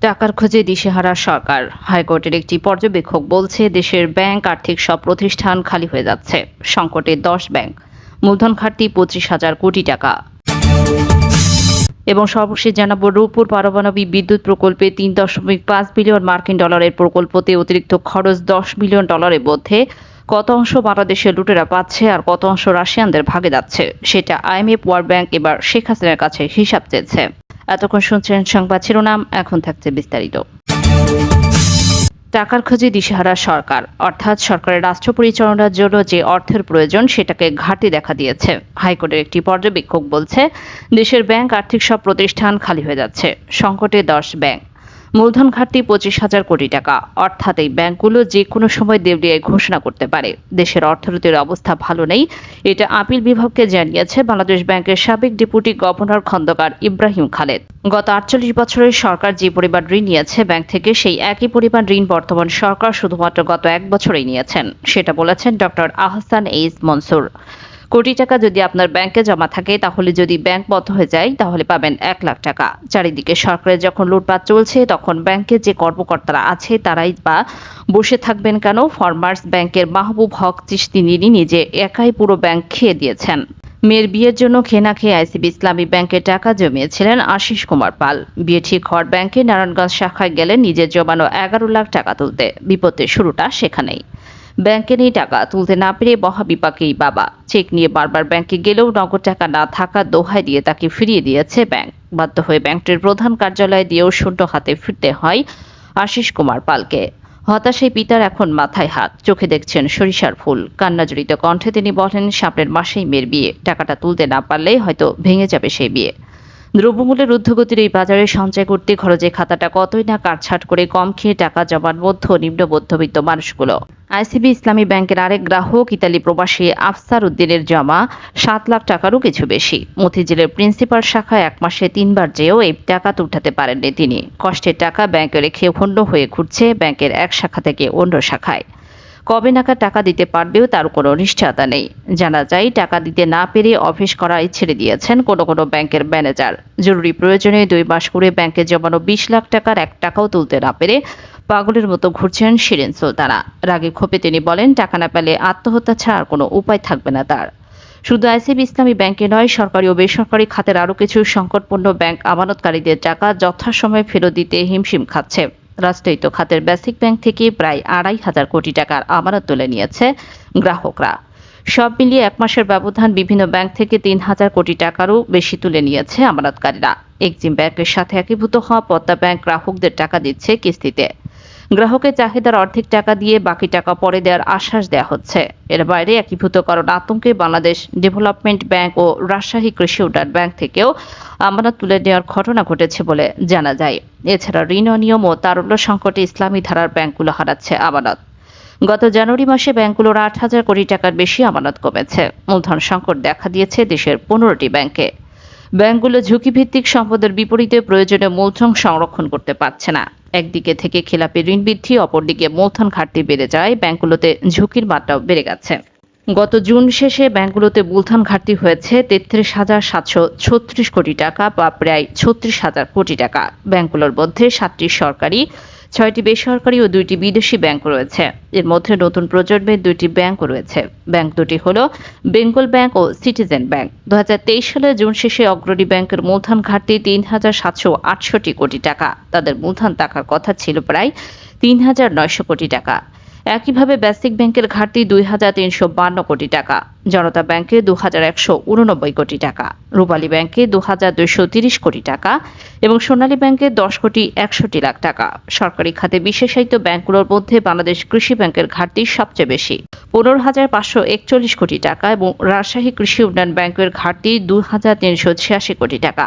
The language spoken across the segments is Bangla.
টাকার খোঁজে দিশেহারা সরকার। হাইকোর্টের একটি পর্যবেক্ষক বলছে, দেশের ব্যাংক আর্থিক সব প্রতিষ্ঠান খালি হয়ে যাচ্ছে। সংকটে দশ ব্যাংক। মূলধন ঘাটতি পঁচিশ হাজার কোটি টাকা। এবং সর্বশেষ জানাব, রূপপুর পারমাণবিক বিদ্যুৎ প্রকল্পে তিন দশমিক পাঁচ বিলিয়ন মার্কিন ডলারের প্রকল্পতে অতিরিক্ত খরচ দশ বিলিয়ন ডলারের মধ্যে। কত অংশ বাংলাদেশের লুটেরা পাচ্ছে আর কত অংশ রাশিয়ানদের ভাগে যাচ্ছে? সেটা আইএমএফ, ওয়ার্ল্ড ব্যাংক এবার শেখ হাসিনার কাছে হিসাব চেয়েছে। এতক্ষণ শুনছেন সংবাদ শিরোনাম, এখন থাকছে বিস্তারিত। টাকার খোঁজে দিশেহারা সরকার। অর্থাৎ সরকারের রাষ্ট্র পরিচালনার জন্য যে অর্থের প্রয়োজন, সেটাকে ঘাটতি দেখা দিয়েছে। হাইকোর্টের একটি পর্যবেক্ষক বলছে, দেশের ব্যাংক আর্থিক সব প্রতিষ্ঠান খালি হয়ে যাচ্ছে। সংকটে দশ ব্যাংক। মূলধন ঘাটতি পঁচিশ হাজার কোটি টাকা। অর্থাৎ এই ব্যাংকগুলো যে কোনো সময় দেউলিয়ায় ঘোষণা করতে পারে। দেশের অর্থনীতির অবস্থা ভালো নেই, এটা আপিল বিভাগকে জানিয়েছে বাংলাদেশ ব্যাংকের সাবেক ডেপুটি গভর্নর খন্দকার ইব্রাহিম খালেদ। গত আটচল্লিশ বছরের সরকার যে পরিমাণ ঋণ নিয়েছে ব্যাংক থেকে, সেই একই পরিমাণ ঋণ বর্তমান সরকার শুধুমাত্র গত এক বছরেই নিয়েছেন, সেটা বলেছেন ডক্টর আহসান এইস মনসুর। কোটি টাকা যদি আপনার ব্যাংকে জমা থাকে, তাহলে যদি ব্যাংক বন্ধ হয়ে যায়, তাহলে পাবেন এক লাখ টাকা। চারিদিকে সরকারের যখন লুটপাট চলছে, তখন ব্যাংকে যে কর্মকর্তারা আছে, তারাই বা বসে থাকবেন কেন? ফরমার্স ব্যাংকের মাহবুব হক চিস্তি তিনি নিজে একাই পুরো ব্যাংক খেয়ে দিয়েছেন। মেয়ের বিয়ের জন্য খেনা খেয়ে আইসিবি ইসলামী ব্যাংকে টাকা জমিয়েছিলেন আশিস কুমার পাল। বিয়ে ঠিক হওয়ার ব্যাংকে নারায়ণগঞ্জ শাখায় গেলেন নিজের জমানো এগারো লাখ টাকা তুলতে। বিপত্তির শুরুটা সেখানেই। ব্যাংকে নেই টাকা। তুলতে না পেরে মহাবিপাকেই বাবা। চেক নিয়ে বারবার ব্যাংকে গেলেও নগদ টাকা না থাকা দোহাই দিয়ে তাকে ফিরিয়ে দিয়েছে ব্যাংক। বাধ্য হয়ে ব্যাংকটির প্রধান কার্যালয়ে দিয়েও শূন্য হাতে ফিরতে হয় আশিস কুমার পালকে। হতাশে পিতার এখন মাথায় হাত। চোখে দেখছেন সরিষার ফুল। কান্নাজড়িত কণ্ঠে তিনি বলেন, সামনের মাসেই মেয়ের বিয়ে। টাকাটা তুলতে না পারলে হয়তো ভেঙে যাবে সেই বিয়ে। দ্রব্যমূল্যের ঊর্ধ্বগতির এই বাজারে সঞ্চয় করতে খরচে খাতাটা কতই না কাটছাট করে কম খেয়ে টাকা জমার মধ্য নিম্ন মধ্যবিত্ত মানুষগুলো। আইসিবি ইসলামী ব্যাংকের আরেক গ্রাহক, ইতালি প্রবাসী আফসার উদ্দিনের জমা সাত লাখ টাকারও কিছু বেশি। মতিঝিলের প্রিন্সিপাল শাখায় এক মাসে তিনবার যেও এই টাকা উঠাতে পারেননি তিনি। কষ্টের টাকা ব্যাংকে রেখে হন্য হয়ে ঘুরছে ব্যাংকের এক শাখা থেকে অন্য শাখায়। কবে নাগাদ টাকা দিতে পারবেও তার কোনো নিশ্চয়তা নেই। জানা যায়, টাকা দিতে না পেরে অফিস করাই ছেড়ে দিয়েছেন কোনো কোনো ব্যাংকের ম্যানেজার। জরুরি প্রয়োজনে দুই মাস করে ব্যাংকে জমানো বিশ লাখ টাকার এক টাকাও তুলতে না পেরে পাগলের মতো ঘুরছেন শিরিন সুলতানা। রাগে ক্ষোভে তিনি বলেন, টাকা না পেলে আত্মহত্যা ছাড়া আর কোনো উপায় থাকবে না তার। শুধু আইসিবি ইসলামী ব্যাংকে নয়, সরকারি ও বেসরকারি খাতের আরও কিছু সংকটপূর্ণ ব্যাংক আমানতকারীদের টাকা যথাসময়ে ফেরত দিতে হিমশিম খাচ্ছে। রাষ্ট্রায়ত্ত খাতের বেসিক ব্যাংক থেকে প্রায় আড়াই হাজার কোটি টাকার আমানত তুলে নিয়েছে গ্রাহকরা। সব মিলিয়ে এক মাসের ব্যবধান বিভিন্ন ব্যাংক থেকে তিন হাজার কোটি টাকারও বেশি তুলে নিয়েছে আমানতকারীরা। এক্সিম ব্যাংকের সাথে একীভূত হওয়া পদ্মা ব্যাংক গ্রাহকদের টাকা দিচ্ছে কিস্তিতে। গ্রাহকের চাহিদার অর্ধেক টাকা দিয়ে বাকি টাকা পরে দেওয়ার আশ্বাস দেওয়া হচ্ছে। এর বাইরে একীভূতকরণ আতঙ্কে বাংলাদেশ ডেভেলপমেন্ট ব্যাংক ও রাজশাহী কৃষি উন্নয়ন ব্যাংক থেকেও আমানত তুলে নেওয়ার ঘটনা ঘটেছে বলে জানা যায়। এছাড়া ঋণ অনিয়ম ও তারল্য সংকটে ইসলামী ধারার ব্যাংকগুলো হারাচ্ছে আমানত। গত জানুয়ারি মাসে ব্যাংকগুলোর আট হাজার কোটি টাকার বেশি আমানত কমেছে। মূলধন সংকট দেখা দিয়েছে দেশের পনেরোটি ব্যাংকে। ব্যাংকগুলো ঝুঁকিভিত্তিক সম্পদের বিপরীতে প্রয়োজনীয় মূলধন সংরক্ষণ করতে পারছে না। একদিকে থেকে খেলাপি ঋণ বৃদ্ধি অপরদিকে মূলধন ঘাটতি বেড়ে যায়, ব্যাংকগুলোতে ঝুঁকির মাত্রাও বেড়ে গেছে। গত জুন শেষে ব্যাংকগুলোতে মূলধন ঘাটতি হয়েছে তেত্রিশ হাজার সাতশো ছত্রিশ কোটি টাকা বা প্রায় ছত্রিশ হাজার কোটি টাকা। ব্যাংকগুলোর মধ্যে সাতটি সরকারি ছয়টি বেসরকারি ও দুইটি বিদেশি ব্যাংক রয়েছে। এর মধ্যে নতুন প্রজন্মের দুইটি ব্যাংক রয়েছে। ব্যাংক দুটি হল বেঙ্গল ব্যাংক ও সিটিজেন ব্যাংক। দু সালে জুন শেষে অগ্রণী ব্যাংকের মূলধন ঘাটতি তিন হাজার সাতশো আটষট্টি কোটি টাকা। তাদের মূলধন থাকার কথা ছিল প্রায় তিন হাজার নয়শো কোটি টাকা। একইভাবে বেসিক ব্যাংকের ঘাটতি দুই হাজার তিনশো বান্ন কোটি টাকা। জনতা ব্যাংকে দু হাজার একশো উননব্বই কোটি টাকা, রূপালী ব্যাংকে দু হাজার দুইশো তিরিশ কোটি টাকা এবং সোনালী ব্যাংকে দশ কোটি একষট্টি লাখ টাকা। সরকারি খাতে বিশেষায়িত ব্যাংকগুলোর মধ্যে বাংলাদেশ কৃষি ব্যাংকের ঘাটতি সবচেয়ে বেশি। পনেরো হাজার পাঁচশো একচল্লিশ কোটি টাকা এবং রাজশাহী কৃষি উন্নয়ন ব্যাংকের ঘাটতি দু হাজার তিনশো ছিয়াশি কোটি টাকা।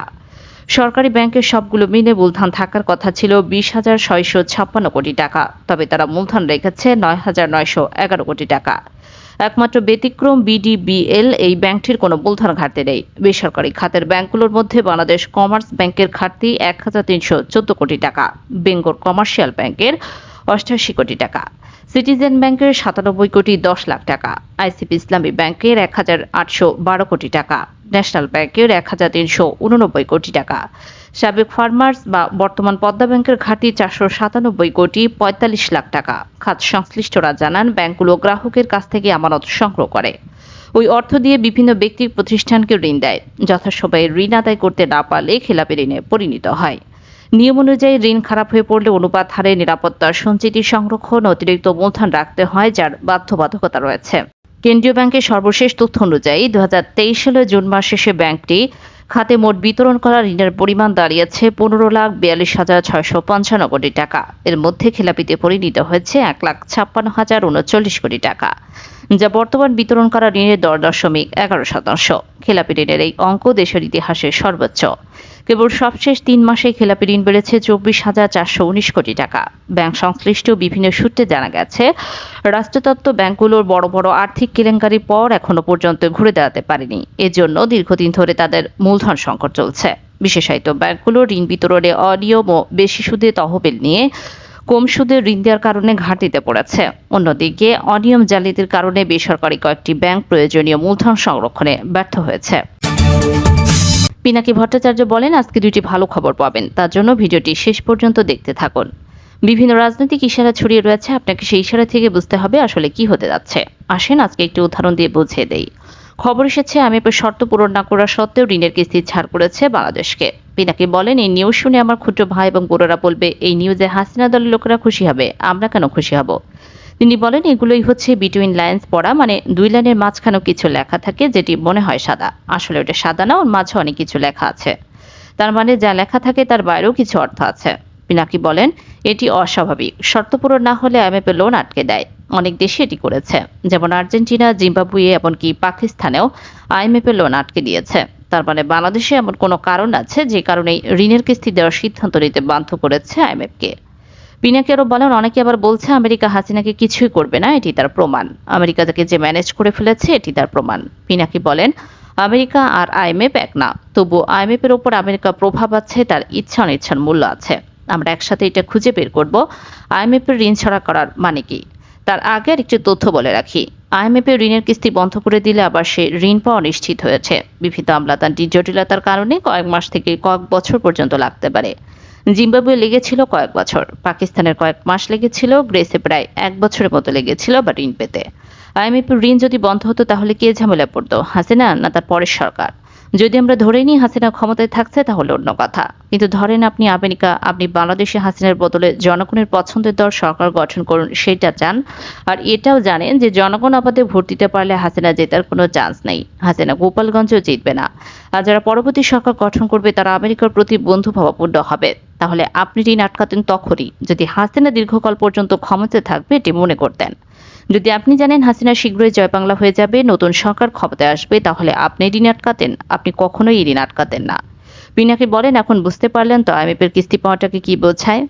সরকারি ব্যাংকের সবগুলো মিলে মূলধন থাকার কথা ছিল বিশ হাজার ছয়শো ছাপ্পান্ন কোটি টাকা, তবে তারা মূলধন রেখেছে নয় হাজার নয়শো এগারো কোটি টাকা। একমাত্র ব্যতিক্রম বিডিবিএল এই ব্যাংকটির কোনো মূলধন ঘাটতি নেই। বেসরকারি খাতের ব্যাংকগুলোর মধ্যে বাংলাদেশ কমার্স ব্যাংকের ঘাটতি এক হাজার তিনশো চোদ্দ কোটি টাকা, বেঙ্গল কমার্শিয়াল ব্যাংকের অষ্টাশি কোটি টাকা, সিটিজেন ব্যাংকের সাতানব্বই কোটি দশ লাখ টাকা আইসিপি ইসলামী ব্যাংকের এক হাজার আটশো বারো কোটি টাকা। ন্যাশনাল ব্যাংকের এক হাজার তিনশো উননব্বই কোটি টাকা। সাবেক ফার্মার্স বা বর্তমান পদ্মা ব্যাংকের ঘাটি চারশো সাতানব্বই কোটি পঁয়তাল্লিশ লাখ টাকা। খাত সংশ্লিষ্টরা জানান, ব্যাংকগুলো গ্রাহকের কাছ থেকে আমানত সংগ্রহ করে। ওই অর্থ দিয়ে বিভিন্ন ব্যক্তি প্রতিষ্ঠানকে ঋণ দেয়, যথাসময়ে ঋণ আদায় করতে না পারলে খেলাপি ঋণে পরিণত হয়। নিয়ম অনুযায়ী ঋণ খারাপ হয়ে পড়লে অনুপাত হারে নিরাপত্তার সঞ্চিতি সংরক্ষণ অতিরিক্ত মূলধন রাখতে হয়, যার বাধ্যবাধকতা রয়েছে। কেন্দ্রীয় ব্যাংকের সর্বশেষ তথ্য অনুযায়ী দু হাজার তেইশ সালের জুন মাস শেষে ব্যাংকটি খাতে মোট বিতরণ করা ঋণের পরিমাণ দাঁড়িয়েছে পনেরো লাখ বিয়াল্লিশ হাজার ছয়শো পঞ্চান্ন কোটি টাকা। এর মধ্যে খেলাপিতে পরিণত হয়েছে এক লাখ ছাপ্পান্ন হাজার উনচল্লিশ কোটি টাকা, যা বর্তমান বিতরণ করা ঋণের দর দশমিক এগারো শতাংশ। খেলাপি ঋণের এই অঙ্ক দেশের ইতিহাসে সর্বোচ্চ। কেবল সবশেষ তিন মাসে খেলাপি ঋণ বেড়েছে চব্বিশ হাজার চারশো উনিশ কোটি টাকা। ব্যাংক সংশ্লিষ্ট বিভিন্ন সূত্রে জানা গেছে, রাষ্ট্রতত্ত্ব ব্যাংকগুলোর বড় বড় আর্থিক কেলেঙ্কারির পর এখনও পর্যন্ত ঘুরে দাঁড়াতে পারেনি। এজন্য দীর্ঘদিন ধরে তাদের মূলধন সংকট চলছে। বিশেষায়িত ব্যাংকগুলো ঋণ বিতরণে অনিয়ম ও বেশি সুদে তহবিল নিয়ে কম সুদে ঋণ দেওয়ার কারণে ঘাটতিতে পড়েছে। অন্যদিকে অনিয়ম জালিয়াতির কারণে বেসরকারি কয়েকটি ব্যাংক প্রয়োজনীয় মূলধন সংরক্ষণে ব্যর্থ হয়েছে। পিনাকি ভট্টাচার্য বলেন, আজকে দুইটি ভালো খবর পাবেন। তার জন্য ভিডিওটি শেষ পর্যন্ত দেখতে থাকুন। বিভিন্ন রাজনৈতিক ইশারা ছড়িয়ে রয়েছে, আপনাকে সেই ইশারা থেকে বুঝতে হবে আসলে কি হতে যাচ্ছে। আসেন, আজকে একটি উদাহরণ দিয়ে বুঝিয়ে দেই। খবর এসেছে আমি শর্ত পূরণ না করা সত্ত্বেও ঋণের কিস্তি ছাড় করেছে বাংলাদেশকে। পিনাকি বলেন, এই নিউজ শুনে আমার ক্ষুদ্র ভাই এবং বোনেরা বলবে, এই নিউজে হাসিনা দলের লোকেরা খুশি হবে, আমরা কেন খুশি হব তিনি বলেন, এগুলোই হচ্ছে বিটুইন লাইন্স পড়া মানে দুই লাইনের মাঝখানেও কিছু লেখা থাকে যেটি মনে হয় সাদা। আসলে ওটা সাদা না, ওর মাঝে অনেক কিছু লেখা আছে। তার মানে যা লেখা থাকে তার বাইরেও কিছু অর্থ আছে। পিনাকি বলেন, এটি অস্বাভাবিক। শর্ত পূরণ না হলে আইএমএফ লোন আটকে দেয়। অনেক দেশে এটি করেছে। যেমন আর্জেন্টিনা, জিম্বাবুয়ে, এমনকি পাকিস্তানেও আইএমএফ লোন আটকে দিয়েছে। তার মানে বাংলাদেশে এমন কোনো কারণ আছে যে কারণে ঋণের কিস্তি দেওয়ার সিদ্ধান্ত নিতে বাধ্য করেছে আইএমএফকে পিনাকি আরও বলেন, অনেকে আবার বলছে আমেরিকা হাসিনাকে কিছুই করবে না, এটি তার প্রমাণ। আমেরিকা তাকে যে ম্যানেজ করে ফেলেছে, এটি তার প্রমাণ। পিনাকি বলেন, আমেরিকা আর আইএমএফ এক না তবু আইএমএফ এর উপর আমেরিকা প্রভাব আছে, তার ইচ্ছা অনিচ্ছার মূল্য আছে। আমরা একসাথে এটা খুঁজে বের করব আইএমএফ এর ঋণ ছাড়া করার মানে কি? তার আগে আর একটি তথ্য বলে রাখি আইএমএফ এর ঋণের কিস্তি বন্ধ করে দিলে আবার সে ঋণ পাওয়া নিশ্চিত হয়েছে। বিভিন্ন আমলাতান্ত্রিক জটিলতার কারণে কয়েক মাস থেকে কয়েক বছর পর্যন্ত লাগতে পারে। জিম্বাবুয়ে লেগেছিল কয়েক বছর। পাকিস্তানের কয়েক মাস লেগেছিল গ্রেসে, প্রায় এক বছরের মতো লেগেছিল বা ঋণ পেতে। আইএমএফ ঋণ যদি বন্ধ হতো তাহলে কে ঝামেলা পড়তো, হাসিনা না তার পরের সরকার? যদি আমরা ধরে নিই হাসিনা ক্ষমতায় থাকছে তাহলে অন্য কথা। কিন্তু ধরেন আপনি আমেরিকা, আপনি বাংলাদেশে হাসিনার বদলে জনগণের পছন্দের দল সরকার গঠন করুন, সেটা চান। আর এটাও জানেন যে জনগণ আপাতে ভোট দিতে পারলে হাসিনা জেতার কোনো চান্স নেই। হাসিনা গোপালগঞ্জেও জিতবে না। আর যারা পরবর্তী সরকার গঠন করবে তারা আমেরিকার প্রতি বন্ধু বন্ধুভাবাপূর্ণ হবে। তাহলে আপনি ঋণ আটকাতেন তখনই। যদি হাসিনা দীর্ঘকাল পর্যন্ত ক্ষমতায় থাকবে, এটি মনে করতেন। যদি আপনি জানেন হাসিনা শীঘ্রই জয় বাংলা হয়ে যাবে, নতুন সরকার ক্ষমতায় আসবে, তাহলে আপনি ঋণ আটকাতেন। আপনি কখনোই ঋণ আটকাতেন না। পিনাকি বলেন, এখন বুঝতে পারলেন তো আইএমএফ এর কিস্তি পাওয়াটাকে কি বোঝায়?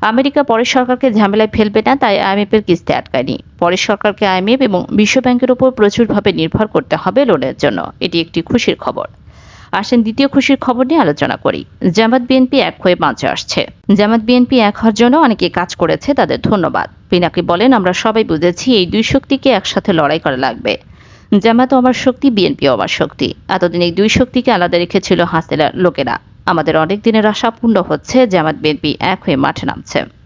আমেরিকা পরের সরকারকে ঝামেলায় ফেলবে না, তাই আইএমএফ এর কিস্তি আটকায়নি। পরের সরকারকে আইএমএফ এবং বিশ্ব ব্যাংকের উপর প্রচুরভাবে নির্ভর করতে হবে লোনের জন্য। এটি একটি খুশির খবর। আসেন দ্বিতীয় খুশির খবর নিয়ে আলোচনা করি। জামাত বিএনপি এক হয়ে মঞ্চে আসছে। জামাত বিএনপি এক হওয়ার জন্য অনেকে কাজ করেছে, তাদের ধন্যবাদ। পিনাকি বলেন, আমরা সবাই বুঝেছি এই দুই শক্তিকে একসাথে লড়াই করা লাগবে। জামাত আমার শক্তি, বিএনপি আমার শক্তি। এতদিন এই দুই শক্তিকে আলাদা রেখেছিল হাসিনার লোকেরা। আমাদের অনেক দিনের আশা পূর্ণ হচ্ছে, জামাত বিএনপি এক হয়ে মাঠে নামছে।